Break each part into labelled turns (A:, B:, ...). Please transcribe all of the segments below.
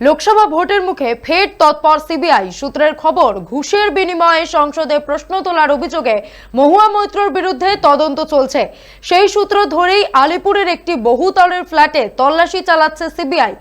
A: লোকসভা ভোটের মুখে ফের তৎপর সিবিআই। সূত্রের খবর, ঘুষের বিনিময়ে সংসদে প্রশ্ন তোলার অভিযোগে মহুয়া মৈত্রর বিরুদ্ধে তদন্ত চলছে। সেই সূত্র ধরেই আলিপুরের একটি বহুতলের ফ্ল্যাটে তল্লাশি চালাচ্ছে সিবিআই।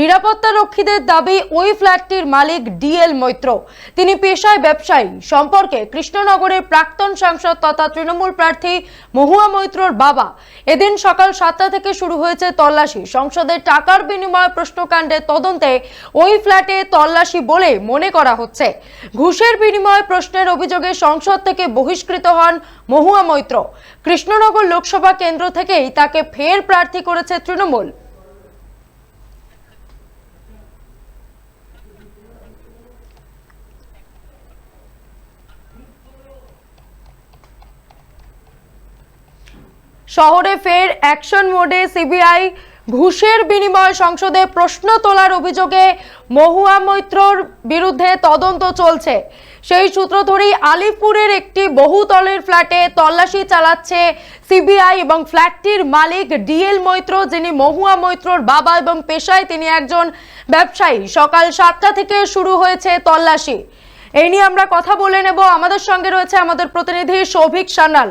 A: নিরাপত্তা রক্ষীদের দাবি, ওই ফ্ল্যাটটির মালিক ডিএল মৈত্র। তিনি পেশায় ব্যবসায়ী। সম্পর্কে কৃষ্ণনগরের প্রাক্তন সাংসদ তথা তৃণমূল প্রার্থী মহুয়া মৈত্রর বাবা। এদিন সকাল সাতটা থেকে শুরু হয়েছে তল্লাশি। সংসদের টাকার বিনিময় প্রশ্নকাণ্ডের তদন্তে ওই ফ্ল্যাটে তল্লাশি বলে মনে করা হচ্ছে। ঘুষের বিনিময় প্রশ্নের অভিযোগে সংসদ থেকে বহিষ্কৃত হন মহুয়া মৈত্র। কৃষ্ণনগর লোকসভা কেন্দ্র থেকেই তাকে ফের প্রার্থী করেছে তৃণমূল। শহরে ফের অ্যাকশন মোডে সিবিআই ঘুষের বিনিময়ে সংসদে প্রশ্ন তোলার অভিযোগে মহুয়া মৈত্রর বিরুদ্ধে তদন্ত চলছে। সেই সূত্র ধরেই আলিপুরের একটি বহুতলের ফ্ল্যাটে তল্লাশি চালাচ্ছে সিবিআই এবং ফ্ল্যাটটির মালিক ডিএল মৈত্র, যিনি মহুয়া মৈত্রর বাবা এবং পেশায় তিনি একজন ব্যবসায়ী। সকাল সাতটা থেকে শুরু হয়েছে তল্লাশি। এই নিয়ে আমরা কথা বলে নেব। আমাদের সঙ্গে রয়েছে আমাদের প্রতিনিধি সৌভিক সান্যাল।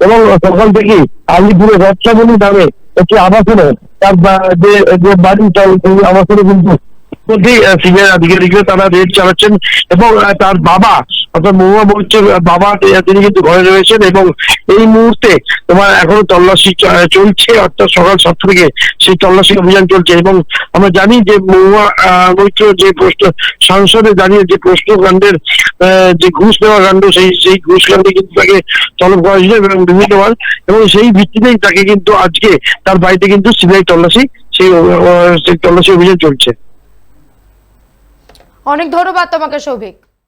B: এবং সকাল থেকে আলিপুরে রক্ষাবলী নামে একটি আবাসনে তার যে বাড়ি তার আবাসনে কিন্তু মধ্যেই সিনিয়র আধিকারিকরা তারা রেড চালাচ্ছেন এবং তার বাবা, অর্থাৎ মহুয়া মঞ্চের বাবা তিনি কিন্তু ঘরে রয়েছেন এবং এই মুহূর্তে তোমার এখনও তল্লাশি চলছে, অর্থাৎ সকাল সাতটা থেকে সেই তল্লাশি অভিযান চলছে এবং আমরা জানি যে মহুয়া মৈত্র যে প্রশ্ন, সংসদে দাঁড়িয়ে যে প্রশ্নকাণ্ডের যে ঘুষ নেওয়া কাণ্ড, সেই সেই ঘুষ কাণ্ডে কিন্তু তাকে তলব করা হয়েছিল এবং বিভিন্নবার এবং সেই ভিত্তিতেই তাকে কিন্তু আজকে তার বাড়িতে কিন্তু সিবিআই তল্লাশি সেই তল্লাশি অভিযান চলছে।
A: অনেক ধন্যবাদ তোমাকে সৌভিক।